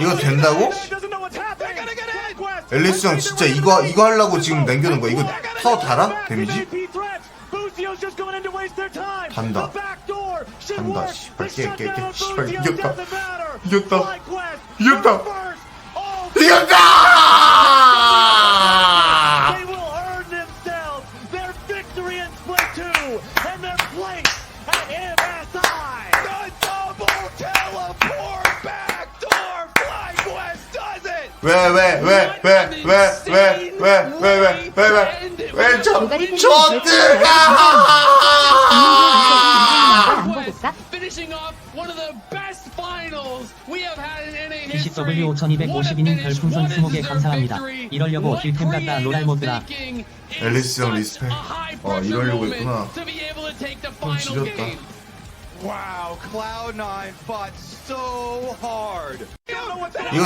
이거 된다고? 앨리스 형 진짜 이거 이거 하려고 지금 남겨놓은 거야. 이거 파워 달아? 데미지? 단다. 단다. 씨발 깨, 깨, 깨. 씨발 이겼다. 이겼다. 이겼다. 이겼다! 왜, 왜, 왜, 왜, 왜, 왜, 왜, 왜, 왜, 왜, 왜, 왜, 저, 저들가! 안 보고까? finishing off one of the best finals we have had in NA PCW 5252님 별풍선 20개 감사합니다. 이러려고 딜템 갔다 로랄 모드라. 앨리스 형 리스펙. 어, 이러려고 했구나. 좀 지렸다. Wow, Cloud9 fought so hard. 이거